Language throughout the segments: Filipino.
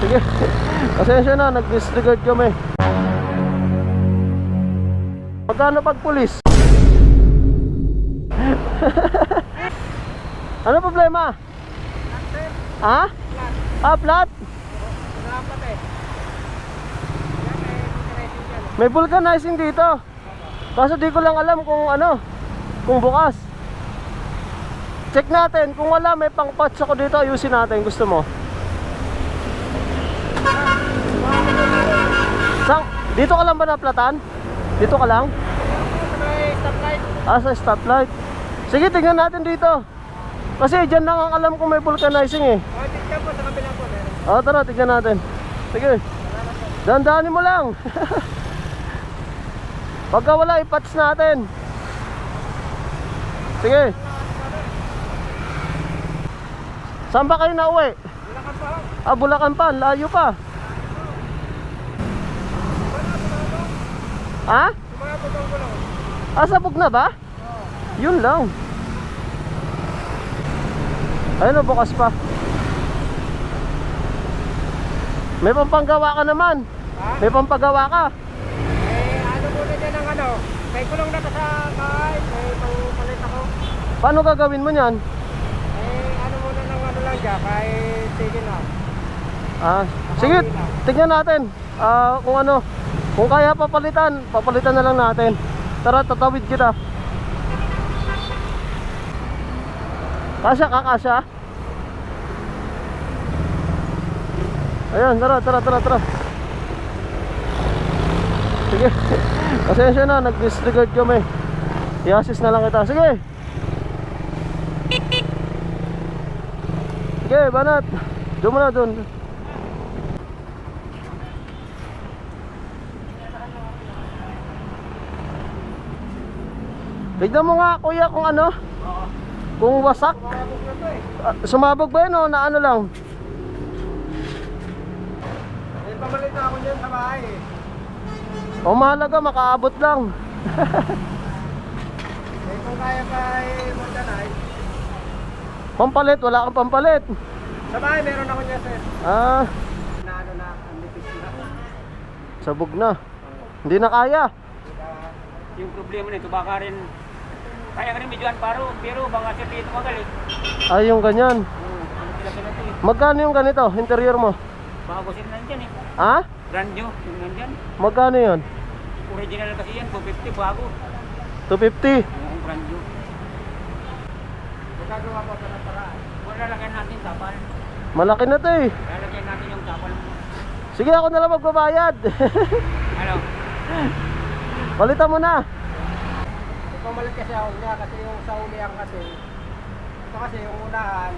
Sige. Pasensya na, nag-disregard kami. Magkano pag pulis? ano problema? Ha? Ah, flat? May vulcanizing dito. Kaso di ko lang alam kung ano, kung bukas. Check natin, kung wala may pang patch ako dito, ayusin natin. Gusto mo? Dito ka lang ba naplatan? Dito ka lang? Ah, sa stoplight. Sige, tingnan natin dito. Kasi dyan lang ang alam kung may vulcanizing eh. O, tignan po sa kabila po. Meron. O, tara, tignan natin. Sige. Dandanin mo lang. Pagka wala, ipatch natin. Sige. Saan ba kayo na uwi? Bulacan pa. Ah, Bulacan pa. Layo pa. Ha? Butong ko lang. Ah, sabog na ba? Yun lang. Ayun bukas pa. May pampanggawa ka naman. Ha? May pampagawa ka. Eh, ano muna dyan ang ano? May kulong na ka sa bahay. May pangpalit ako. Paano gagawin mo yan? Eh, ano muna ng ano lang dyan. Kay sige na. Ah, sige, tignan natin. Ah, kung ano, kung kaya papalitan, papalitan na lang natin. Tara, tatawid kita. Kasya ka, kasya? Ayan, tara, tara, tara, tara. Sige. Pasensya na, nag-disregard kami. I-assist na lang kita. Sige. Sige, banat. Doon mo na doon. Tignan mo nga kuya kung ano Kung wasak Sumabog na to eh. Ah, Sumabog ba yun o na ano lang Eh, pamalit na ako dyan sa bahay eh. O mahalaga makaabot lang Eh, kung kaya pa eh, modernize. Pampalit, wala kang pampalit Sa bahay, meron ako dyan sir. Ah, Na ano na, ang lipis na. sabog na Hindi na kaya Yung problema nito, baka rin kaya ka rin medyo paro, pero baka sir dito magaling. Ay yung ganyan Hmm, eh. Magkano yung ganito, interior mo? Bago sila nandyan eh. Ha? Brand new, yung nandyan. Magkano yun? Original kasi yan, 250 bago. 250 Yung brand new. Magagawa ko pa ng paraan. Kung lalagyan natin tapal, Malaki na to eh lalagyan natin yung tapal mo. Sige ako na lang magbabayad Ano? Palitan mo na Ito malit kasi ako niya kasi yung sa ulihan kasi. Ito kasi yung unahan.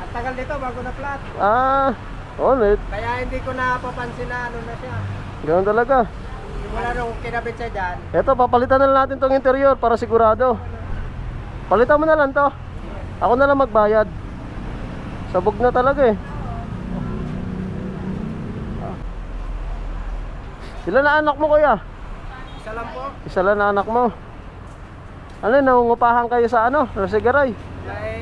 Ang tagal nito bago na flat. Ah, ulit Kaya hindi ko napapansin na ano na siya. Ganun talaga Simula nung kinabit siya dyan. Eto, papalitan na lang natin tong interior para sigurado. Palitan mo na lang to. Ako na lang magbayad. Sabog na talaga eh. Sila na anak mo kuya? Isa lang po. Isa lang na anak mo. Ano, nangungupahan kayo sa ano? Rasigaray. May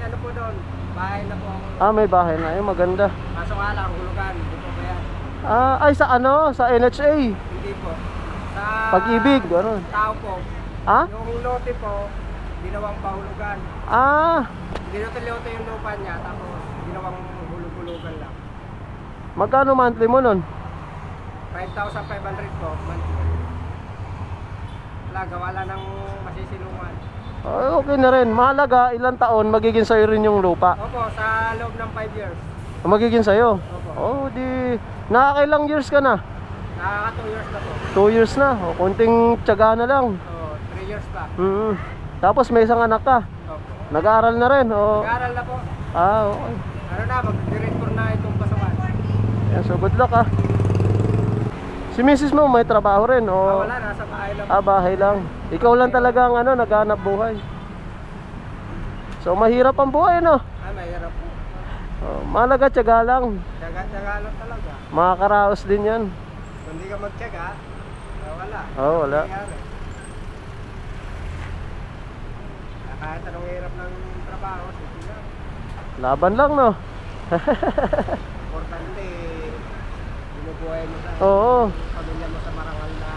ano po doon. Bahay na po ako. Ah, may bahay na. Ay, maganda. Kaso nga lang, hulugan. Hindi po ba yan? Ah, ay sa ano? Sa NHA. Hindi po. Sa Pag-ibig, ano? tao po. Ha? Yung lote po, ginawang pahulugan. Ah, Dinote-lote yung lupa niya, tapos ginawang hulug-hulugan lang. magkano monthly mo nun? 5,500 po, monthly. Wala, gawa lang ng masisilungan. Ay, okay na rin. Mahalaga, ilang taon magiging sa'yo rin yung lupa. Opo, sa loob ng 5 years. Magiging sa'yo. Opo. Oh, di... Nakakailang years ka na? Nakaka 2 years na po. 2 years na. O, konting tiyaga na lang. So, 3 years pa. Mm Tapos may isang anak ka. Opo. Nag-aaral na rin. O, Nag-aaral na po. ah, okay. Ano na, mag-director na itong pasukan. Yan, so good luck ah. Si Mrs. mo may trabaho rin. Ah, O, wala, nasa bahay lang. ah, bahay lang. Ikaw lang talaga ang ano, naghanap buhay. So, mahirap ang buhay, no? Ah, mahirap po. Oh, mahalaga, tiyaga lang. Tsaga-tsaga lang talaga. Makakaraos din yan. Kung hindi ka magtsaga, ah, wala. Oo, wala. Ah, Kahit anong hirap ng trabaho, sige lang. Laban lang, no? Importante Oo, Pamilya mo sa marangal na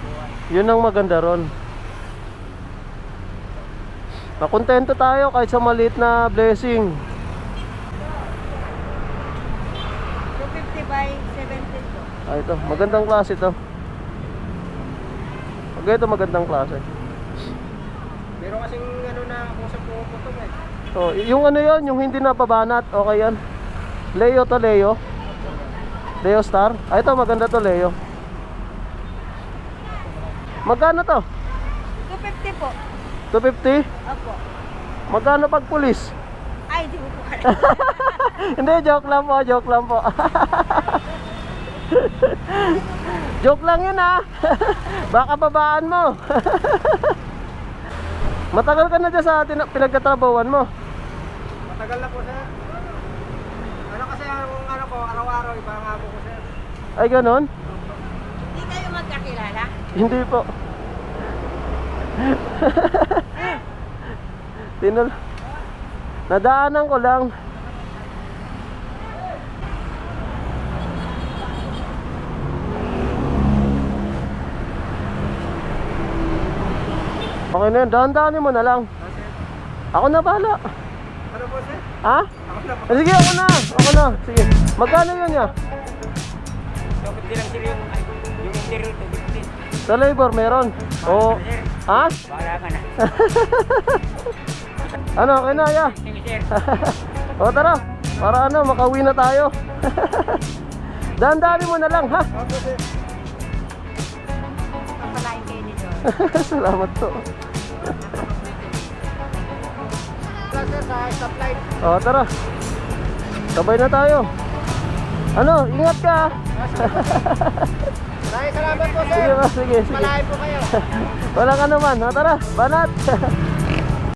buhay. yun ang maganda ron. Nakontento tayo kahit sa maliit na blessing. 250 by 70 po. Ah, ito, magandang klase ito. Okay, ito magandang klase. Meron kasing ano na kung sa pumuputong eh. So, y- yung ano yon, yung hindi napabanat, okay yan. Leo to Leo. Leo Star. Ah, ito maganda to Leo. Magkano to? 250 po. 250? Opo. Magkano pag pulis? Ay, di ko po. Hindi, joke lang po, joke lang po. joke lang yun ah. Baka babaan mo. Matagal ka na dyan sa tina- pinagkatrabawan mo. Matagal na po sir. Kasi ang ano ko, araw-araw iba ang amo ko sir. Ay, ganon? Hindi kayo magkakilala? Hindi po. Tinul. Nadaanan ko lang. Okay na yun, dahan-dahanin mo na lang. Ako na bahala. Ano po sir? Ha? Ako Sige, ako na. Ako na. Sige. Magkano yun niya? So, hindi lang sir yung, yung interior to 50. Sa labor meron. Oo. Sir, Ha? bahala ka na. Ano, okay na, ya. Sige sir. o tara, para ano, makauwi na tayo. Dahan-dahanin mo na lang, ha? Papalain kayo ni Dory. Salamat po. Sir sa stoplight. O tara, sabay na tayo. Ano, ingat ka. ha? Maraming salamat po sir. Sige ba, sige, sige. Malayo po kayo. Walang ano man, o tara, banat.